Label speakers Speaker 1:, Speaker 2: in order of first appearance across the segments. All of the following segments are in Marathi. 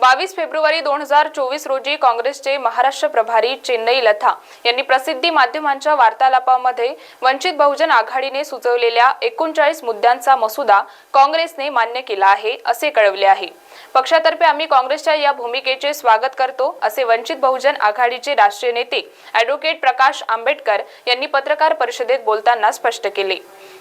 Speaker 1: बावीस फेब्रुवारी दोन हजार चोवीस रोजी काँग्रेसचे महाराष्ट्र प्रभारी चेन्नई लथा यांनी प्रसिद्धी माध्यमांच्या वार्तालापामध्ये वंचित बहुजन आघाडीने सुचवलेल्या एकोणचाळीस मुद्द्यांचा मसुदा काँग्रेसने मान्य केला आहे असे कळवले आहे. पक्षातर्फे आम्ही काँग्रेसच्या या भूमिकेचे स्वागत करतो असे वंचित बहुजन आघाडीचे राष्ट्रीय नेते अॅडव्होकेट प्रकाश आंबेडकर यांनी पत्रकार परिषदेत बोलताना स्पष्ट केले.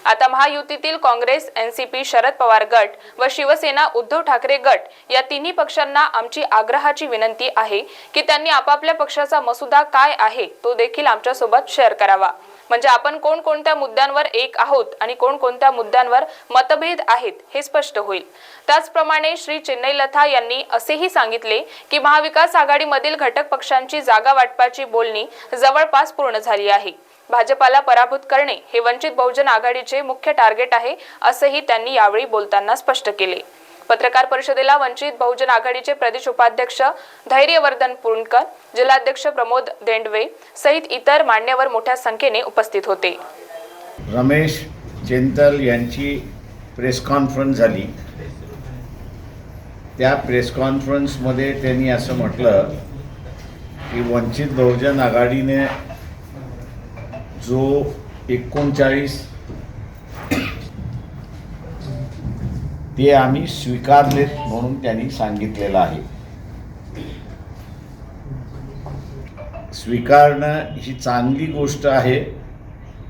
Speaker 1: आता महायुतीतील काँग्रेस एनसीपी शरद पवार गट व शिवसेना उद्धव ठाकरे गट या तिन्ही पक्षांना आमची आग्रहाची विनंती आहे की त्यांनी आपापल्या पक्षाचा मसुदा काय आहे तो देखील आमच्यासोबत शेअर करावा. म्हणजे आपण कोणकोणत्या मुद्द्यांवर एक आहोत आणि कोणकोणत्या मुद्द्यांवर मतभेद आहेत हे स्पष्ट होईल. त्याचप्रमाणे श्री चेन्नई लथा यांनी असेही सांगितले की महाविकास आघाडीमधील घटक पक्षांची जागा वाटपाची बोलणी जवळपास पूर्ण झाली आहे. भाजपाला पराभूत करणे हे वंचित बहुजन आघाडीचे मुख्य टार्गेट आहे असंही त्यांनी यावेळी बोलताना स्पष्ट केले. पत्रकार परिषदेला वंचित बहुजन आघाडीचे प्रदेश उपाध्यक्ष धैर्यवर्धन पुणकर जिल्हाध्यक्ष प्रमोद देंडवे सहित इतर मान्यवर मोठ्या संख्येने उपस्थित होते.
Speaker 2: रमेश चेंतल यांची प्रेस कॉन्फरन्स झाली. त्या प्रेस कॉन्फरन्समध्ये त्यांनी असं म्हटलं की वंचित बहुजन आघाडीने जो एकोणचाळीस ते आम्ही स्वीकारलेत म्हणून त्यांनी सांगितलेलं आहे. स्वीकारणं ही चांगली गोष्ट आहे.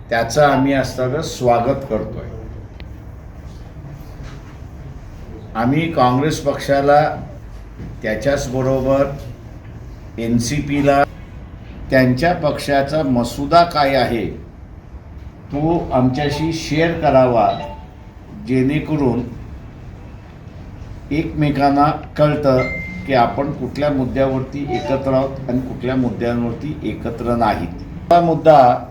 Speaker 2: त्याचं आम्ही असताना स्वागत करतोय. आम्ही काँग्रेस पक्षाला त्याच्याचबरोबर एन सी पीला त्यांच्या पक्षाचा मसुदा काय आहे तो आमच्याशी शेअर करावा जेणेकरून एकमेकांना कळतं की आपण कुठल्या मुद्द्यावरती एकत्र आहोत आणि कुठल्या मुद्द्यांवरती एकत्र नाहीत. हा मुद्दा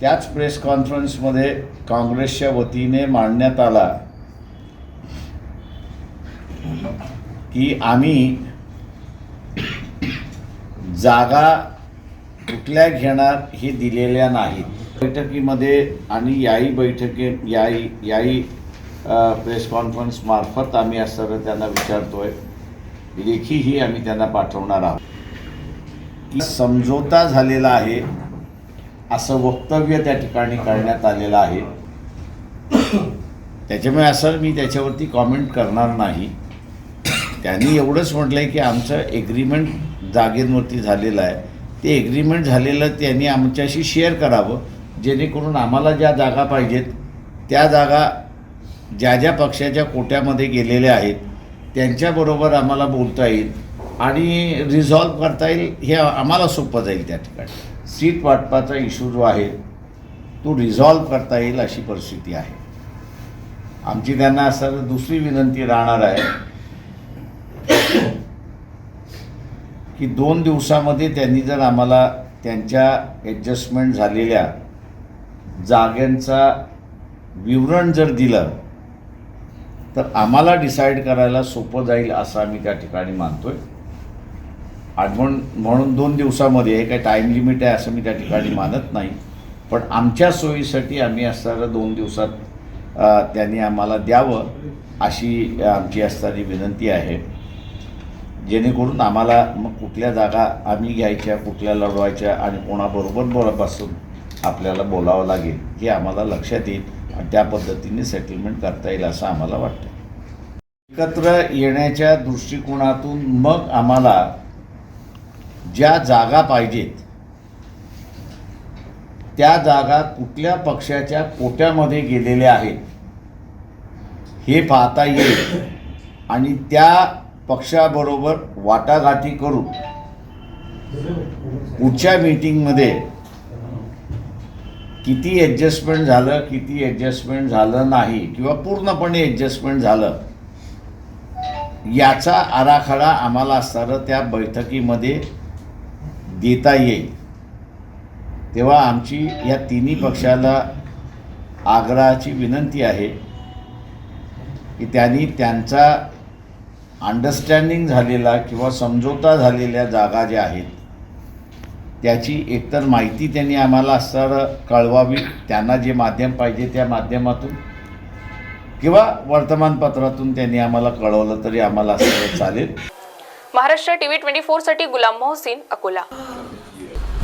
Speaker 2: त्याच प्रेस कॉन्फरन्समध्ये काँग्रेसच्या वतीने मांडण्यात आला. की आम्ही जागा कुठल्या घेणार हे दिलेल्या नाहीत. बैठकीमध्ये आणि याही बैठकी याही याही प्रेस कॉन्फरन्स मार्फत आम्ही सर्व त्यांना विचारतोय. लेखीही आम्ही त्यांना पाठवणार आहोत. समझोता झालेला आहे. असं वक्तव्य त्या ठिकाणी करण्यात आलेलं आहे. त्याच्यामुळे असं मी त्याच्यावरती कॉमेंट करणार नाही. त्यांनी एवढंच म्हटलं आहे की आमचं एग्रीमेंट जागेंवरती झालेलं आहे. ते एग्रीमेंट झालेलं त्यांनी आमच्याशी शेअर करावं. जेणेकरून आम्हाला ज्या जागा पाहिजेत त्या जागा ज्या ज्या पक्षाच्या कोट्यामध्ये गेलेले आहेत त्यांच्याबरोबर आम्हाला बोलता येईल आणि रिझॉल्व करता येईल हे आम्हाला सोपं जाईल त्या ठिकाणी. सीट वाटपाचा इश्यू जो आहे तो रिझॉल्व करता येईल अशी परिस्थिती आहे. आमची त्यांना असं दुसरी विनंती राहणार आहे की दोन दिवसामध्ये त्यांनी जर आम्हाला त्यांच्या ॲडजस्टमेंट झालेल्या जागांचा विवरण जर दिलं तर आम्हाला डिसाईड करायला सोपं जाईल असं आम्ही त्या ठिकाणी मानतोय. आहे म्हणून म्हणून दोन दिवसामध्ये हे काही टाईम लिमिट आहे असं मी त्या ठिकाणी मानत नाही. पण आमच्या सोयीसाठी आम्ही असताना दोन दिवसात त्यांनी आम्हाला द्यावं अशी आमची असणारी विनंती आहे. जेणेकरून आम्हाला मग कुठल्या जागा आम्ही घ्यायच्या कुठल्या लढवायच्या आणि कोणाबरोबर बोलापासून आपल्याला बोलावं लागेल हे आम्हाला लक्षात येईल. त्या पद्धतीने सेटलमेंट करता येईल असं आम्हाला वाटतं एकत्र येण्याच्या दृष्टिकोनातून मग आम्हाला ज्या जागा पाहिजेत त्या जागा कुठल्या पक्षाच्या कोट्यामध्ये गेलेल्या आहेत हे पाहता येईल. आणि त्या पक्षाबरोबर वाटाघाटी करून पुढच्या मीटिंगमध्ये किती ॲडजस्टमेंट झालं किती ॲडजस्टमेंट झालं नाही किंवा पूर्णपणे ॲडजस्टमेंट झालं याचा आराखडा आम्हाला असणारं त्या बैठकीमध्ये देता येईल. तेव्हा आमची या तिन्ही पक्षाला आग्रहाची विनंती आहे की त्यांनी त्यांचा अंडरस्टँडिंग झालेला किंवा समझोता झालेल्या जागा ज्या आहेत त्याची एकतर माहिती त्यांनी आम्हाला असताना कळवावी त्यांना जे माध्यम पाहिजे त्या माध्यमातून किंवा वर्तमानपत्रातून त्यांनी आम्हाला कळवलं तरी आम्हाला असं चालेल.
Speaker 1: महाराष्ट्र टीव्ही ट्वेंटी फोरसाठी गुलाम मोहसिन अकोला.